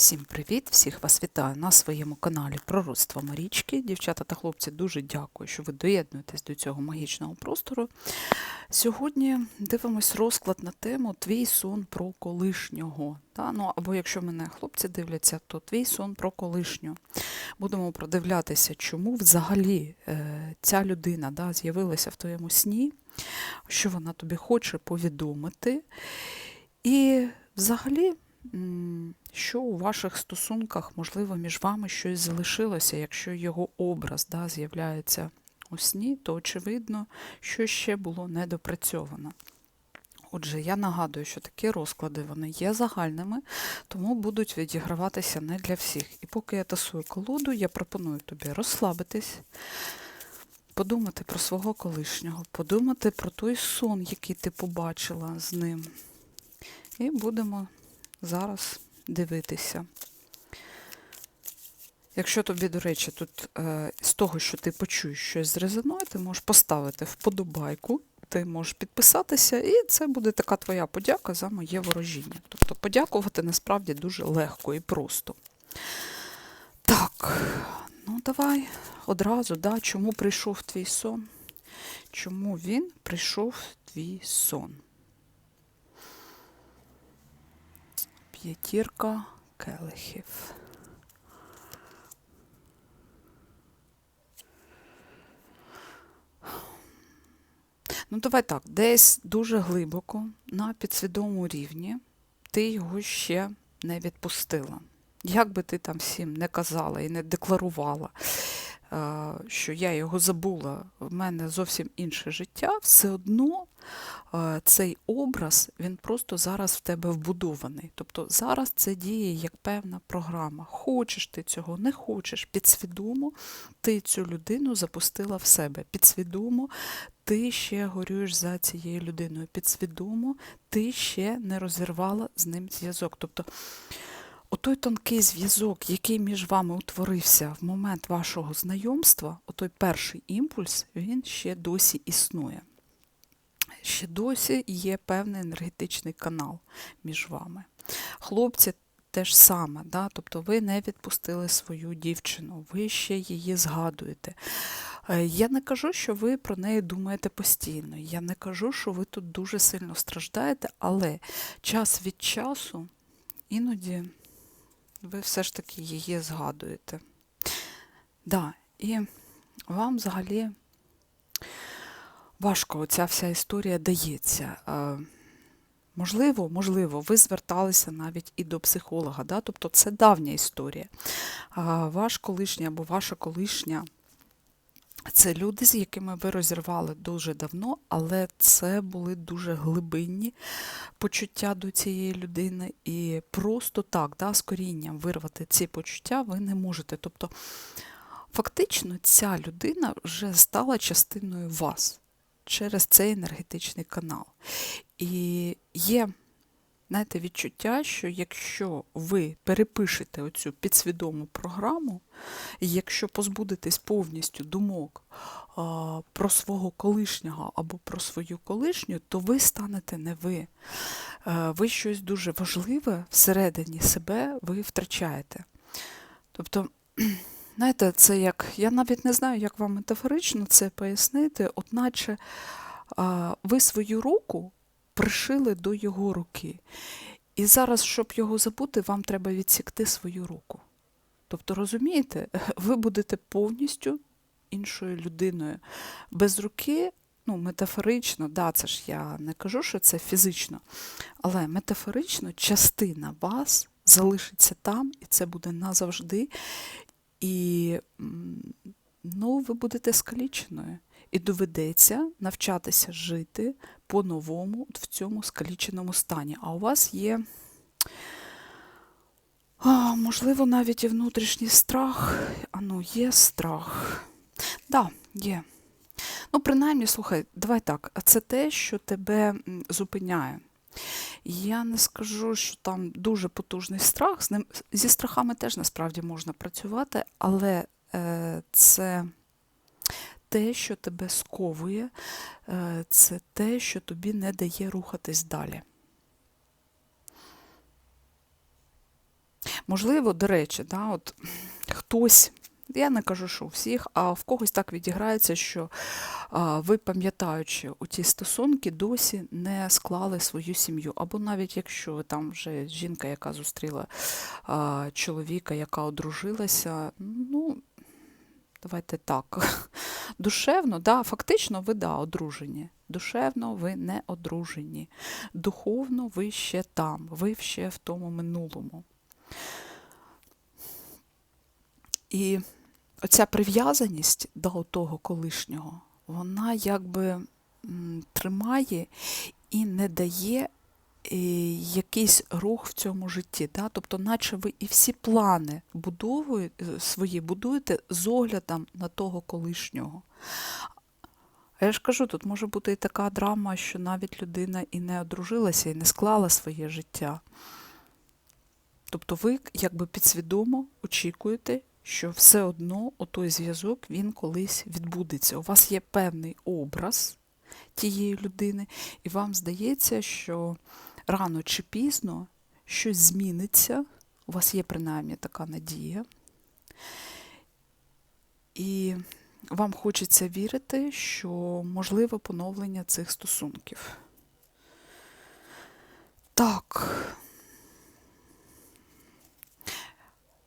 Всім привіт! Всіх вас вітаю на своєму каналі Пророцтво Марічки. Дівчата та хлопці, дуже дякую, що ви доєднуєтесь до цього магічного простору. Сьогодні дивимось розклад на тему Твій сон про колишнього. Та? Ну, або якщо мене хлопці дивляться, то твій сон про колишнього. Будемо продивлятися, чому взагалі е, ця людина да, з'явилася в твоєму сні, що вона тобі хоче повідомити. І взагалі. Що у ваших стосунках, можливо, між вами щось залишилося, якщо його образ да, з'являється у сні, то очевидно, що ще було недопрацьовано. Отже, я нагадую, що такі розклади вони є загальними, тому будуть відіграватися не для всіх. І поки я тасую колоду, я пропоную тобі розслабитись, подумати про свого колишнього, подумати про той сон, який ти побачила з ним. І будемо зараз дивитися. Якщо тобі, до речі, тут е, з того, що ти почуєш щось зрезонує, ти можеш поставити вподобайку, ти можеш підписатися, і це буде така твоя подяка за моє ворожіння. Тобто подякувати насправді дуже легко і просто. Так, ну давай одразу, да, чому прийшов твій сон? Чому він прийшов твій сон? П'ятірка келихів. Ну, давай так, десь дуже глибоко, на підсвідомому рівні, ти його ще не відпустила. Як би ти там всім не казала і не декларувала, е, що я його забула, в мене зовсім інше життя, все одно цей образ, він просто зараз в тебе вбудований. Тобто зараз це діє як певна програма. Хочеш ти цього, не хочеш, підсвідомо ти цю людину запустила в себе. Підсвідомо ти ще горюєш за цією людиною. Підсвідомо ти ще не розірвала з ним зв'язок. Тобто Отой тонкий зв'язок, який між вами утворився в момент вашого знайомства, отой перший імпульс, він ще досі існує. Ще досі є певний енергетичний канал між вами. Хлопці теж саме, да? тобто ви не відпустили свою дівчину, ви ще її згадуєте. Е, Я не кажу, що ви про неї думаєте постійно. Я не кажу, що ви тут дуже сильно страждаєте, але час від часу іноді ви все ж таки її згадуєте. Да, і вам взагалі важко оця вся історія дається. Можливо, можливо, ви зверталися навіть і до психолога, да? тобто це давня історія. Ваш колишній або ваша колишня це люди, з якими ви розірвали дуже давно, але це були дуже глибинні почуття до цієї людини. І просто так, да, з корінням вирвати ці почуття ви не можете. Тобто, фактично, ця людина вже стала частиною вас через цей енергетичний канал. І є знаєте, відчуття, що якщо ви перепишете оцю підсвідому програму, якщо позбудетесь повністю думок про свого колишнього або про свою колишню, то ви станете не ви. Е, Ви щось дуже важливе всередині себе ви втрачаєте. Тобто, знаєте, це як, я навіть не знаю, як вам метафорично це пояснити, от наче а, ви свою руку пришили до його руки. І зараз, щоб його забути, вам треба відсікти свою руку. Тобто, розумієте, ви будете повністю іншою людиною. Без руки, ну, метафорично, да, це ж я не кажу, що це фізично, але метафорично частина вас залишиться там, і це буде назавжди. І ну, ви будете скаліченою. І доведеться навчатися жити по-новому в цьому скаліченому стані. А у вас є, можливо, навіть і внутрішній страх. А ну, є страх. Так, да, є. Ну, принаймні, слухай, давай так, а це те, що тебе зупиняє. Я не скажу, що там дуже потужний страх. З ним, зі страхами теж насправді можна працювати, але е, це те, що тебе сковує, е, це те, що тобі не дає рухатись далі. Можливо, до речі, да, от хтось, я не кажу, що у всіх, а в когось так відіграється, що ви, пам'ятаючи у ті стосунки, досі не склали свою сім'ю. Або навіть якщо там вже жінка, яка зустріла чоловіка, яка одружилася, ну, давайте так, душевно, да, фактично ви да, одружені. Душевно ви не одружені. Духовно ви ще там, ви ще в тому минулому. І оця прив'язаність до того колишнього, вона якби тримає і не дає е, якийсь рух в цьому житті. Да? Тобто, наче ви і всі плани е, свої будуєте з оглядом на того колишнього. А я ж кажу, тут може бути і така драма, що навіть людина і не одружилася, і не склала своє життя. Тобто ви якби підсвідомо очікуєте, що все одно отой зв'язок він колись відбудеться. У вас є певний образ тієї людини, і вам здається, що рано чи пізно щось зміниться. У вас є принаймні така надія. І вам хочеться вірити, що можливе поновлення цих стосунків. Так.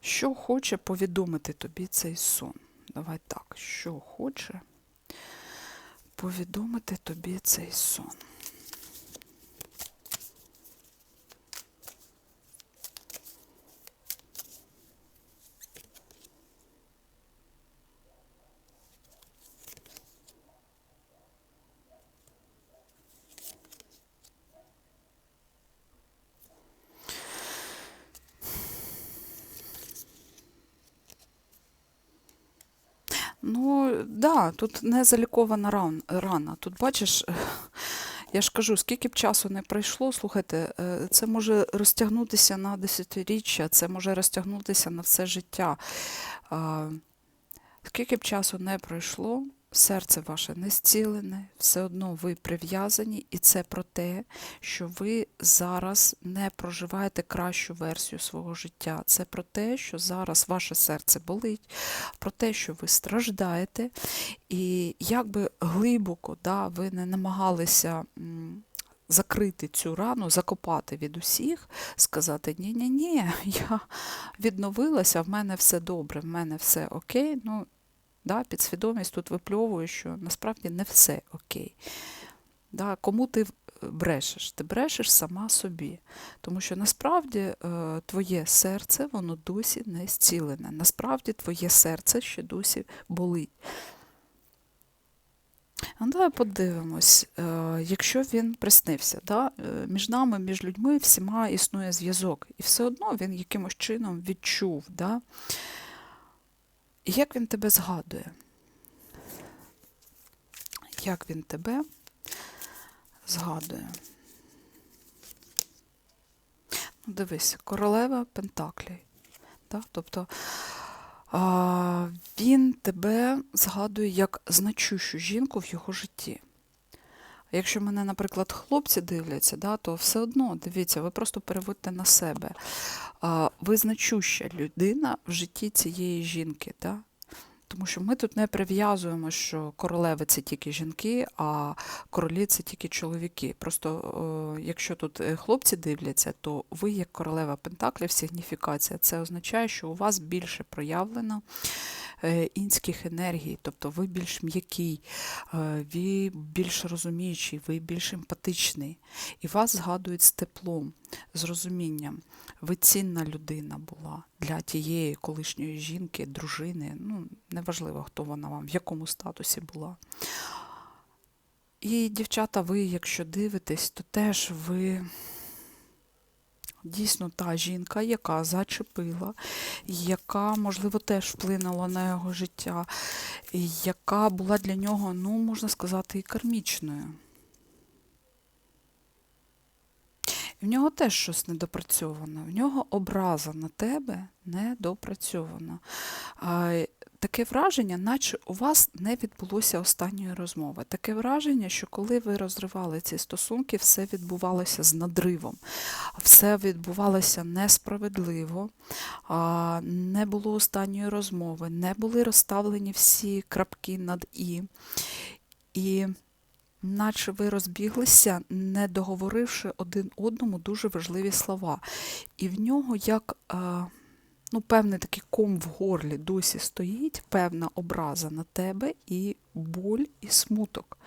Що хоче повідомити тобі цей сон? Давай так, що хоче повідомити тобі цей сон? Ну, да, тут не залікована ран- рана. Тут бачиш, я ж кажу, скільки б часу не пройшло, слухайте, е, це може розтягнутися на десятиріччя, це може розтягнутися на все життя. Скільки б часу не пройшло, серце ваше не зцілене, все одно ви прив'язані, і це про те, що ви зараз не проживаєте кращу версію свого життя. Це про те, що зараз ваше серце болить, про те, що ви страждаєте, і як би глибоко да, ви не намагалися. Закрити цю рану, закопати від усіх, сказати: ні-ні-ні, я відновилася, в мене все добре, в мене все окей. Ну, да, підсвідомість тут випльовує, що насправді не все окей. Да, кому ти брешеш? Ти брешеш сама собі. Тому що насправді е, твоє серце воно досі не зцілене. Насправді твоє серце ще досі болить. А давай подивимось, е, якщо він приснився, да? е, між нами, між людьми всіма існує зв'язок, і все одно він якимось чином відчув. Да? І як він тебе згадує? Як він тебе згадує? Ну, дивись, королева Пентаклей. Да? Тобто а, він тебе згадує як значущу жінку в його житті. Якщо мене, наприклад, хлопці дивляться, да, то все одно, дивіться, ви просто переводьте на себе. Ви значуща людина в житті цієї жінки. Да? Тому що ми тут не прив'язуємо, що королеви це тільки жінки, а королі це тільки чоловіки. Просто якщо тут е, хлопці дивляться, то ви, як королева Пентаклів, сигніфікація, це означає, що у вас більше проявлено інських енергій, тобто ви більш м'який, е, ви більш розуміючий, ви більш емпатичний. І вас згадують з теплом, з розумінням. Ви цінна людина була для тієї колишньої жінки, дружини. Ну, неважливо, хто вона вам, в якому статусі була. І, дівчата, ви, якщо дивитесь, то теж ви дійсно та жінка, яка зачепила, яка, можливо, теж вплинула на його життя, яка була для нього, ну, можна сказати, і кармічною. В нього теж щось недопрацьоване. В нього образа на тебе недопрацьована. Таке враження, наче у вас не відбулося останньої розмови. Таке враження, що коли ви розривали ці стосунки, все відбувалося з надривом, все відбувалося несправедливо, не було останньої розмови, не були розставлені всі крапки над і. І наче ви розбіглися, не договоривши один одному дуже важливі слова. І в нього як а, ну, певний такий ком в горлі досі стоїть, певна образа на тебе і боль, і смуток.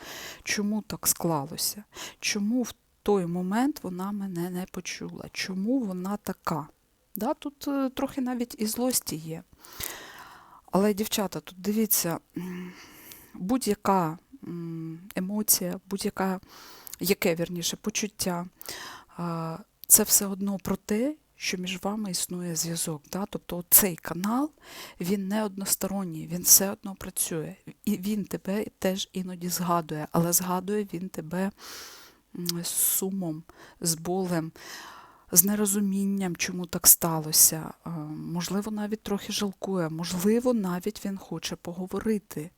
Чому так склалося? Чому в той момент вона мене не почула? Чому вона така? Да, тут е, трохи навіть і злості є. Але, дівчата, тут дивіться, будь-яка емоція, будь-яка, яке вірніше, почуття, це все одно про те, що між вами існує зв'язок. Да? Тобто цей канал, він не односторонній, він все одно працює. І він тебе теж іноді згадує, але згадує він тебе з сумом, з болем, з нерозумінням, чому так сталося. Можливо, навіть трохи жалкує, можливо, навіть він хоче поговорити.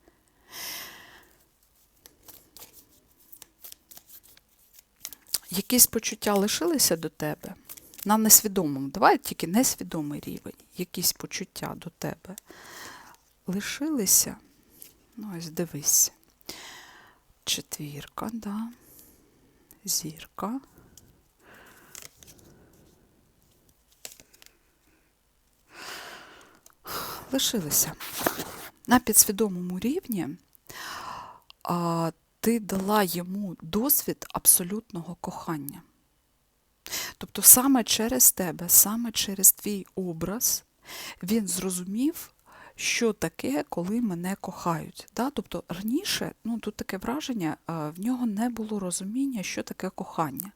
Якісь почуття лишилися до тебе на несвідомому, давай тільки несвідомий рівень, якісь почуття до тебе лишилися. Ну, ось дивись. Четвірка, да. Зірка. Лишилися. На підсвідомому рівні а, ти дала йому досвід абсолютного кохання. Тобто саме через тебе, саме через твій образ, він зрозумів, що таке, коли мене кохають. Да? Тобто раніше, ну тут таке враження, в нього не було розуміння, що таке кохання.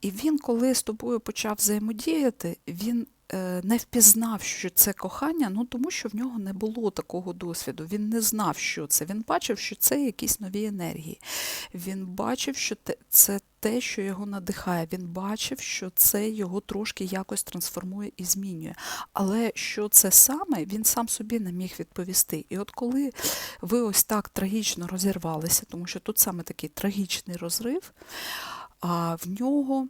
І він, коли з тобою почав взаємодіяти, він е, не впізнав, що це кохання, ну тому що в нього не було такого досвіду. Він не знав, що це. Він бачив, що це якісь нові енергії. Він бачив, що це те, що його надихає. Він бачив, що це його трошки якось трансформує і змінює. Але що це саме, він сам собі не міг відповісти. І от коли ви ось так трагічно розірвалися, тому що тут саме такий трагічний розрив, а в нього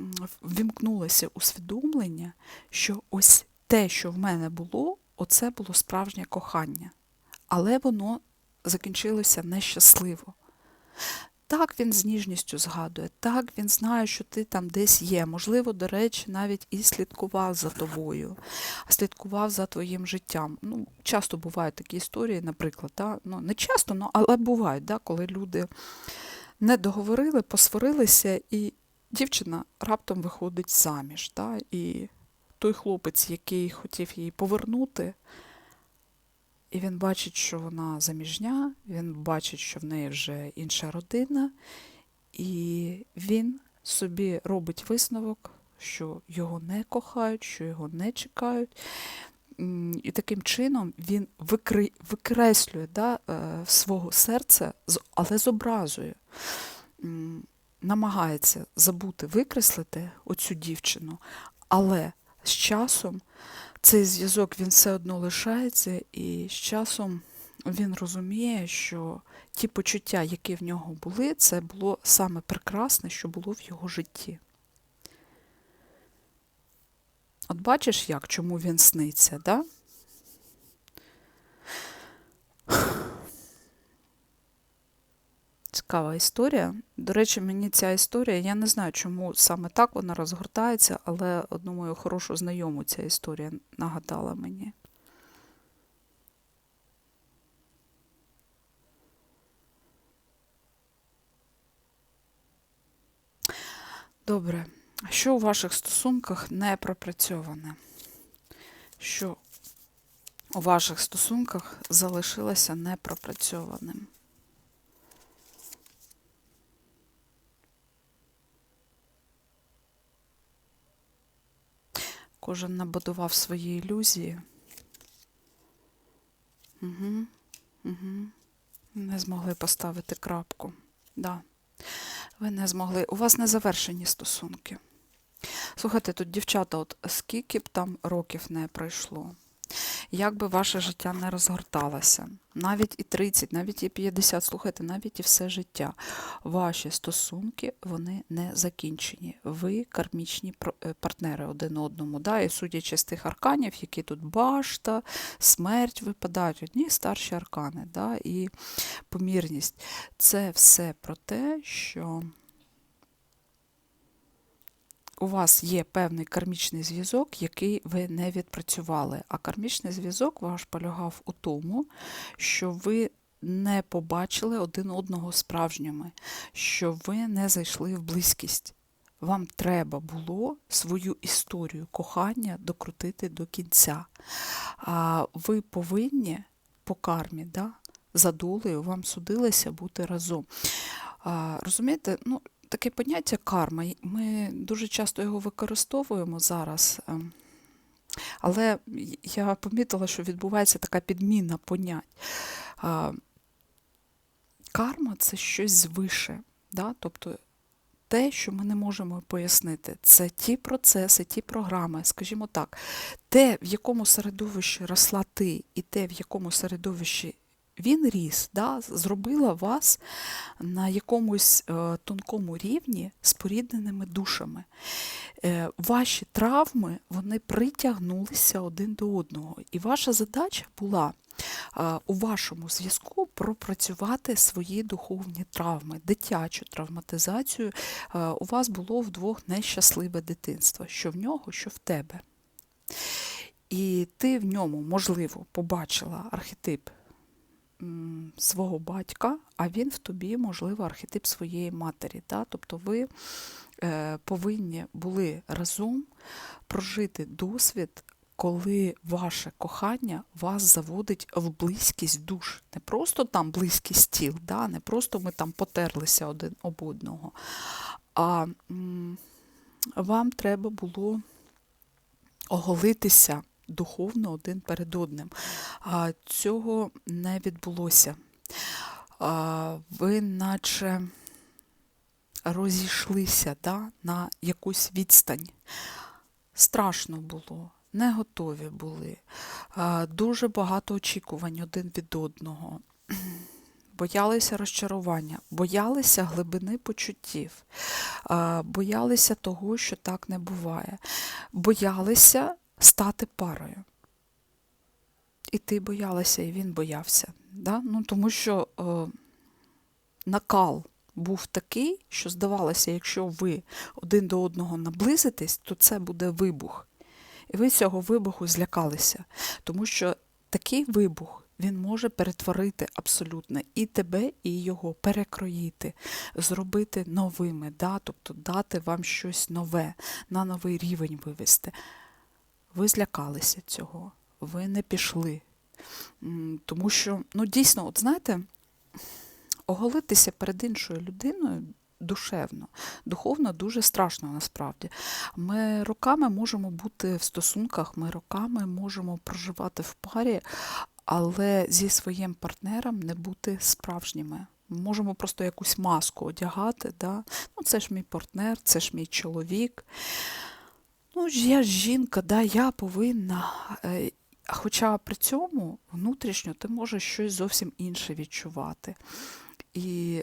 м, ввімкнулося усвідомлення, що ось те, що в мене було, оце було справжнє кохання. Але воно закінчилося нещасливо. Так він з ніжністю згадує, так він знає, що ти там десь є. Можливо, до речі, навіть і слідкував за тобою, слідкував за твоїм життям. Ну, часто бувають такі історії, наприклад, да? ну, не часто, ну, але бувають, да? коли люди не договорили, посварилися, і дівчина раптом виходить заміж. Да? І той хлопець, який хотів її повернути, і він бачить, що вона заміжня, він бачить, що в неї вже інша родина, і він собі робить висновок, що його не кохають, що його не чекають. І таким чином він викри... викреслює да, е, свого серця, але з образою. Намагається забути, викреслити оцю дівчину, але з часом цей зв'язок він все одно лишається, і з часом він розуміє, що ті почуття, які в нього були, це було саме прекрасне, що було в його житті. От бачиш, як, чому він сниться, да? Цікава історія. До речі, мені ця історія, я не знаю, чому саме так вона розгортається, але одну мою хорошу знайому ця історія нагадала мені. Добре. Що у ваших стосунках не пропрацьоване? Що у ваших стосунках залишилося непропрацьованим? Кожен набудував свої ілюзії. Угу, угу. Не змогли поставити крапку. Да. Ви не змогли. У вас не завершені стосунки. Слухайте, тут, дівчата, от скільки б там років не пройшло, Як би ваше життя не розгорталося, навіть і 30, навіть і 50, слухайте, навіть і все життя. Ваші стосунки вони не закінчені. Ви кармічні е, партнери один одному. Да? І судячи з тих арканів, які тут башта, смерть випадають, одні старші аркани, да? і помірність. Це все про те, що у вас є певний кармічний зв'язок, який ви не відпрацювали. А кармічний зв'язок ваш полягав у тому, що ви не побачили один одного справжніми, що ви не зайшли в близькість. Вам треба було свою історію кохання докрутити до кінця. А ви повинні по кармі, да, за долею вам судилося бути разом. А, розумієте, ну, таке поняття карма, ми дуже часто його використовуємо зараз. ем, Але я помітила, що відбувається така підміна понять. Карма це щось звише. Да? Тобто те, що ми не можемо пояснити, це ті процеси, ті програми, скажімо так, те, в якому середовищі росла ти, і те, в якому середовищі він ріс, да, зробила вас на якомусь е, тонкому рівні спорідненими душами. Е, ваші травми вони притягнулися один до одного. І ваша задача була е, у вашому зв'язку пропрацювати свої духовні травми, дитячу травматизацію. Е, у вас було вдвох нещасливе дитинство, що в нього, що в тебе. І ти в ньому, можливо, побачила архетип свого батька, а він в тобі, можливо, архетип своєї матері. Да? Тобто ви е, повинні були разом прожити досвід, коли ваше кохання вас заводить в близькість душ. Не просто там близькість тіл, да? не просто ми там потерлися один об одного, а м, вам треба було оголитися духовно один перед одним. А цього не відбулося. А, ви наче розійшлися да, на якусь відстань. Страшно було, не готові були. А, дуже багато очікувань один від одного. Боялися розчарування, боялися глибини почуттів, боялися того, що так не буває, боялися стати парою. І ти боялася, і він боявся. Да? Ну, тому що е, накал був такий, що здавалося, якщо ви один до одного наблизитесь, то це буде вибух. І ви цього вибуху злякалися, тому що такий вибух він може перетворити абсолютно і тебе, і його, перекроїти, зробити новими, да? тобто дати вам щось нове, на новий рівень вивести. Ви злякалися цього, ви не пішли. Тому що, ну дійсно, от знаєте, оголитися перед іншою людиною душевно, духовно дуже страшно насправді. Ми роками можемо бути в стосунках, ми роками можемо проживати в парі, але зі своїм партнером не бути справжніми. Ми можемо просто якусь маску одягати. Да? Ну, це ж мій партнер, це ж мій чоловік. Ну, я жінка, да, я повинна. Е, Хоча при цьому внутрішньо ти можеш щось зовсім інше відчувати. І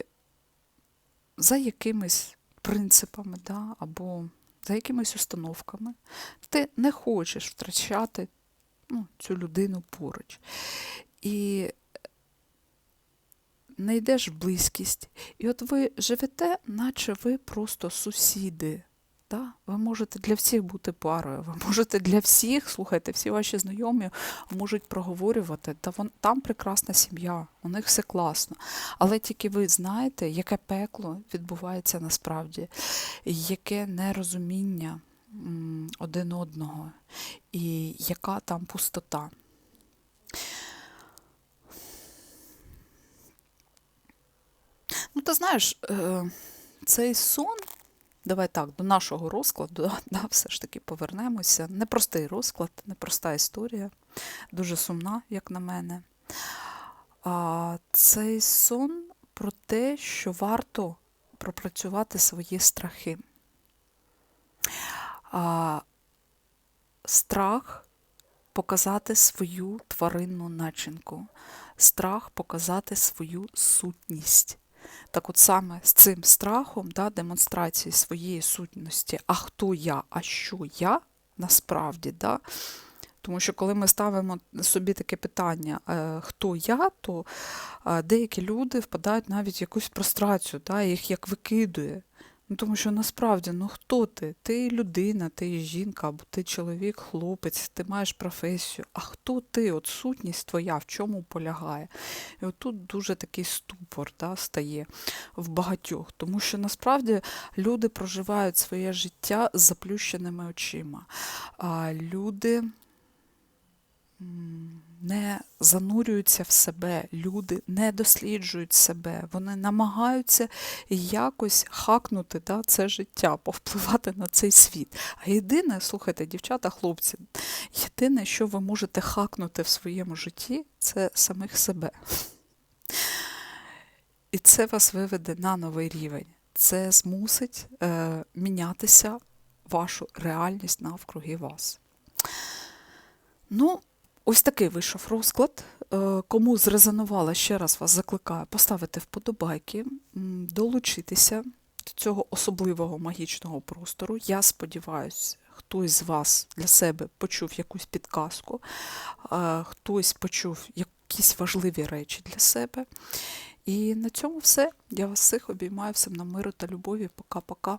за якимись принципами, да, або за якимись установками, ти не хочеш втрачати ну, цю людину поруч. І не йдеш в близькість. І от ви живете, наче ви просто сусіди. Да? Ви можете для всіх бути парою, ви можете для всіх, слухайте, всі ваші знайомі можуть проговорювати, та вон, там прекрасна сім'я, у них все класно. Але тільки ви знаєте, яке пекло відбувається насправді, яке нерозуміння один одного, і яка там пустота. Ну, ти знаєш, е, цей сон. Давай так, до нашого розкладу, да, все ж таки повернемося. Непростий розклад, непроста історія, дуже сумна, як на мене. А, Цей сон про те, що варто пропрацювати свої страхи. А, Страх показати свою тваринну начинку, страх показати свою сутність. Так от саме з цим страхом, да, демонстрації своєї сутності, а хто я, а що я? насправді, да, тому що коли ми ставимо собі таке питання, е, хто я, то е, деякі люди впадають навіть в якусь прострацію, да, їх як викидує. Ну, тому що насправді, ну хто ти? Ти людина, ти жінка, або ти чоловік, хлопець, ти маєш професію. А хто ти? От сутність твоя, в чому полягає? І отут дуже такий ступор да, стає в багатьох, тому що насправді люди проживають своє життя з заплющеними очима. А люди не занурюються в себе, люди не досліджують себе, вони намагаються якось хакнути да, це життя, повпливати на цей світ. А єдине, слухайте, дівчата, хлопці, єдине, що ви можете хакнути в своєму житті, це самих себе. І це вас виведе на новий рівень. Це змусить е, мінятися вашу реальність навкруги вас. Ну, ось такий вийшов розклад. Е, Кому зрезонувало, ще раз вас закликаю поставити вподобайки, долучитися до цього особливого магічного простору. Я сподіваюся, хтось з вас для себе почув якусь підказку, е, хтось почув якісь важливі речі для себе. І на цьому все. Я вас всіх обіймаю, всім на миру та любові. Пока-пока.